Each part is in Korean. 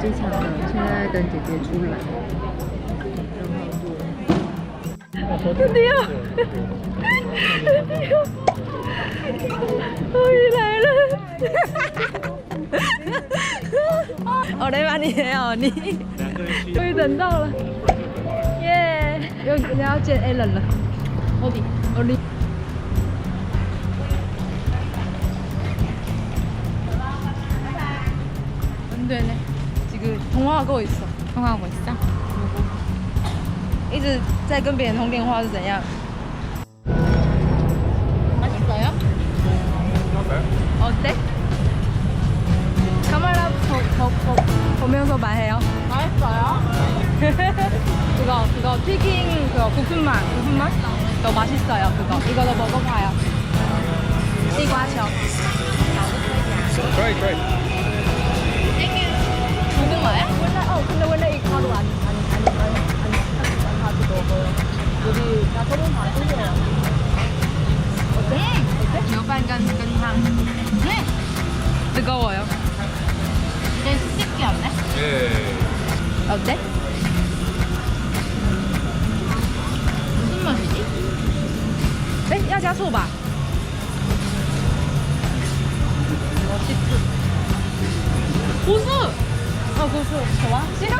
机场了，现在等姐姐出来。弟弟啊，弟弟啊，鳄鱼来了！我来把你黑，你终于等到了，耶！又要见 a l 了，奥利，奥利。对呢。话跟我说，通话我讲，一直在跟别人通电话是怎样？ 맛있어요? 어때? 카메라 보, 보, 보, 보면서 말해요. 맛있어요? 그거 그거 튀김 그거 부푼맛 부푼맛? 너 맛있어요 그거. 이거도 먹어봐요. 이거 하죠. Try, try. 요. 어때? 어때? 요반간간탕 음! 뜨거워요. 되게 씹기한데? 예. 어때? 무슨 맛이지? 哎，要加醋吧？고수. 어 고수 좋아? 싫어?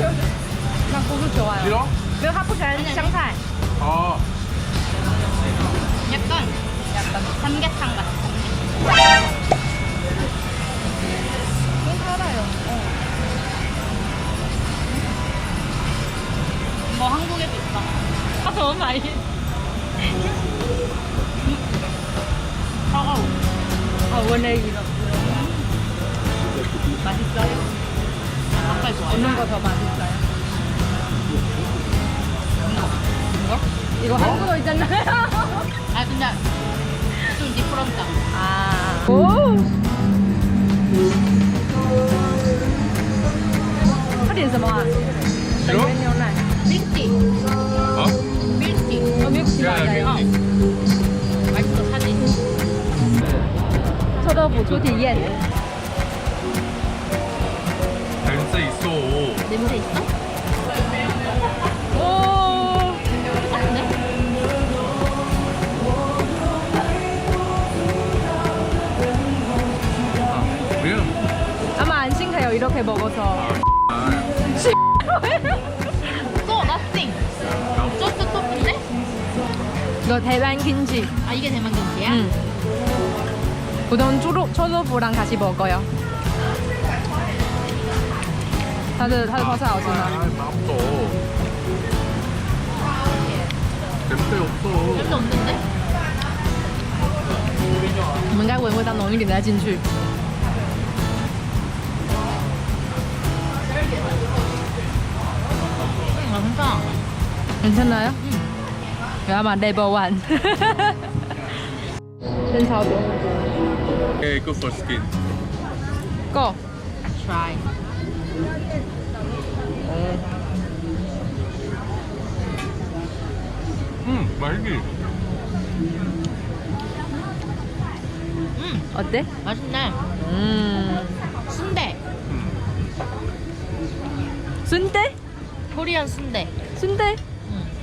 나 고수 좋아요. 싫어? 没有，他不喜欢香菜。 아, 약간 약간 삼계탕 같아 삼계탕. 좀 달아요. 뭐 한국에도 있어 아 너무 많이. 차가워 아 원래 이거 맛있어요? 아까 좋아해 먹는 거 더 맛있어요. 이거? 이거 한국어 있잖아요. 아 근데 좀 디프런트 아. 오. 他点什么啊？什么本源牛奶。 밀티 어? 밀티 어, 밀크티 야, 맞아요. 야, 밀크티. 맛있어 사진 臭豆腐初体验。 냄새 있어. 냄새 있어? 해요 이렇게 먹어서. 아, So nothing just 토핑데? 이거 대만 김치. 아 이게 대만 김치야? 응. 우동 초록 초豆腐랑 같이 먹어요. 다들 다들 버섯 아, 없으나? 맛없어. 냄새 없어. 냄새 없는데? 我们应该闻味道浓一点再进去。 괜찮나요? 아마 네버 원. 괜찮아요. Okay, good for skin. Go. Try. 음, 맛있지. 음, 어때? 맛있네. 음, 순대. 음. 순대? 코리안 순대. 순대?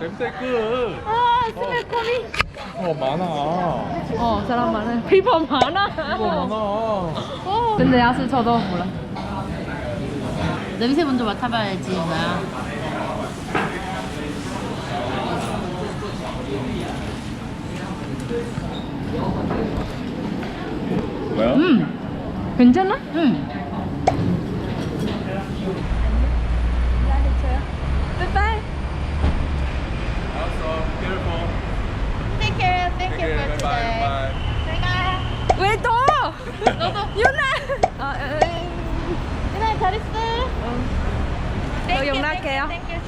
음. 냄새 끝. 아, 스멜코미. 어, 많아. 어, 사람 많아. 피버 많아. 이거 많아. 어. 근데 야스 저도 몰라. 냄새 먼저 맡아봐야지 뭐야 뭐야? 음 괜찮아? 음. Thank you for bye today bye. 잘가 왜 또? 너도 유나. 아, 에, 에. 유나 잘 있어 너 용납해요. Thank you